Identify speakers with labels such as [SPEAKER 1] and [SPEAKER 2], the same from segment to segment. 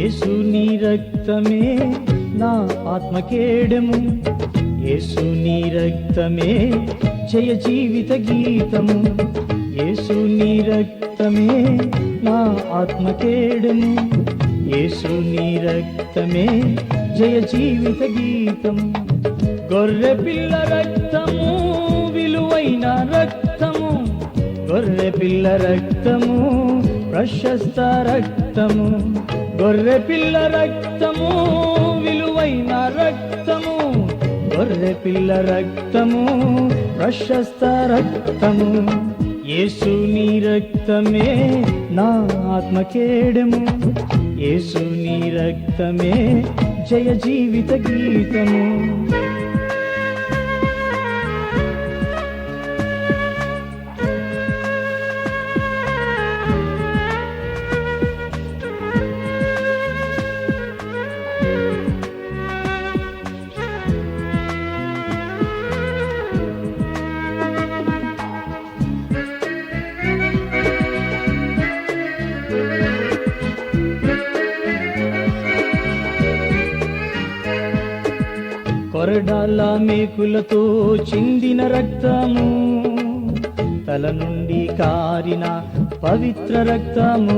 [SPEAKER 1] యేసు నీ రక్తమే నా ఆత్మకేడము యేసు నీ రక్తమే జయ జీవిత గీతము యేసు నీ రక్తమే నా ఆత్మకేడము యేసు నీ రక్తమే జయ జీవిత గీతం. గొర్రె పిల్ల రక్తము విలువైన రక్తము. గొర్రె పిల్ల రక్తము ప్రశస్త రక్తము. గొర్రె పిల్ల రక్తము విలువైన రక్తము. గొర్రె పిల్ల రక్తము ప్రశస్త రక్తము. యేసు నీ రక్తమే నా ఆత్మకేడము. యేసు నీ రక్తమే జయ జీవిత గీతము. కొరడాల మేకులతో చిందిన రక్తము తల నుండి కారిన పవిత్ర రక్తము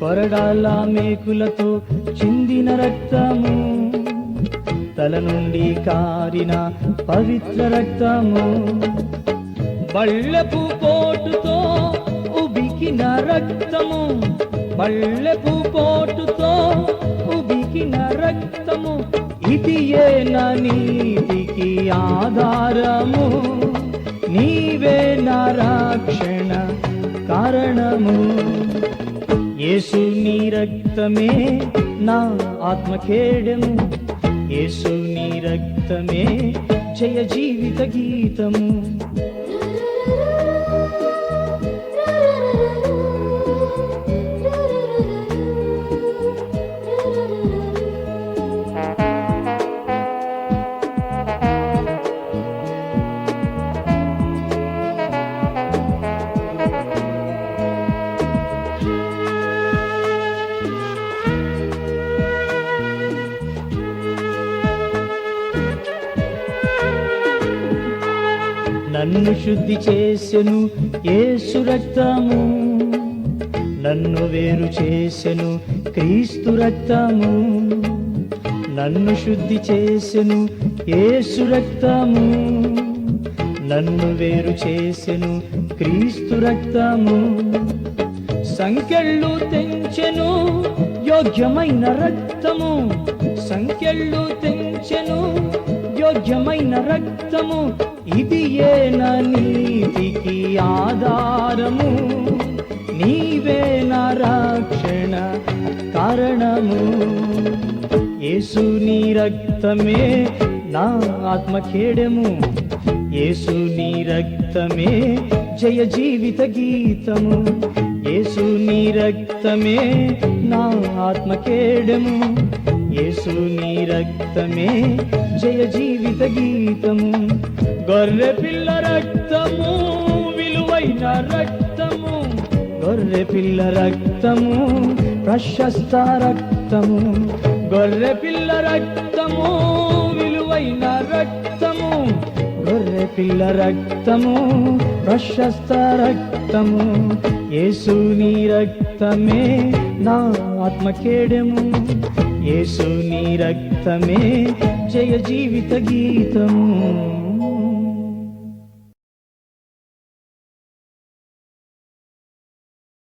[SPEAKER 1] కొరడాల మేకులతో చిందిన రక్తము తల నుండి కారిన పవిత్ర రక్తము. బళ్ళపు పోటుతో ఉబికిన రక్తము బళ్ళపు పోటుతో ఉబికిన రక్తము. ఇది నా నీతికి ఆధారము. నీవే నా రక్షణ కారణము. యేసు నీ రక్తమే నా ఆత్మఖేడము యేసు నీ రక్తమే జయ జీవిత గీతము. నన్ను శుద్ధి చేసెను యేసు రక్తము. నన్ను వేరు చేసెను క్రీస్తు రక్తము. నన్ను శుద్ధి చేసెను యేసు రక్తము. నన్ను వేరు చేసెను క్రీస్తు రక్తము. సంఖ్యళ్ళు తెంచెను యోగ్యమైన రక్తము. సంఖ్యళ్ళు తెంచెను యోగ్యమైన రక్తము. ఇది ఏన నీతికి ఆధారము. నీవేన రక్షణ కారణము. యేసు నీ రక్తమే నా ఆత్మఖేడము యేసు నీ రక్తమే జయ జీవిత గీతము. యేసు నీ రక్తమే నా ఆత్మ ఖేడము. యేసుని రక్తమే జయ జీవిత గీతము. గొర్రె పిల్ల రక్తము విలువైన రక్తము. గొర్రె పిల్ల రక్తము ప్రశస్త రక్తము. గొర్రె పిల్ల రక్తము విలువైన రక్తము. గొర్రె పిల్ల రక్తము ప్రశస్త రక్తము. యేసుని రక్తమే నా ఆత్మకేడము యేసు నీ రక్తమే జయ జీవిత గీతము.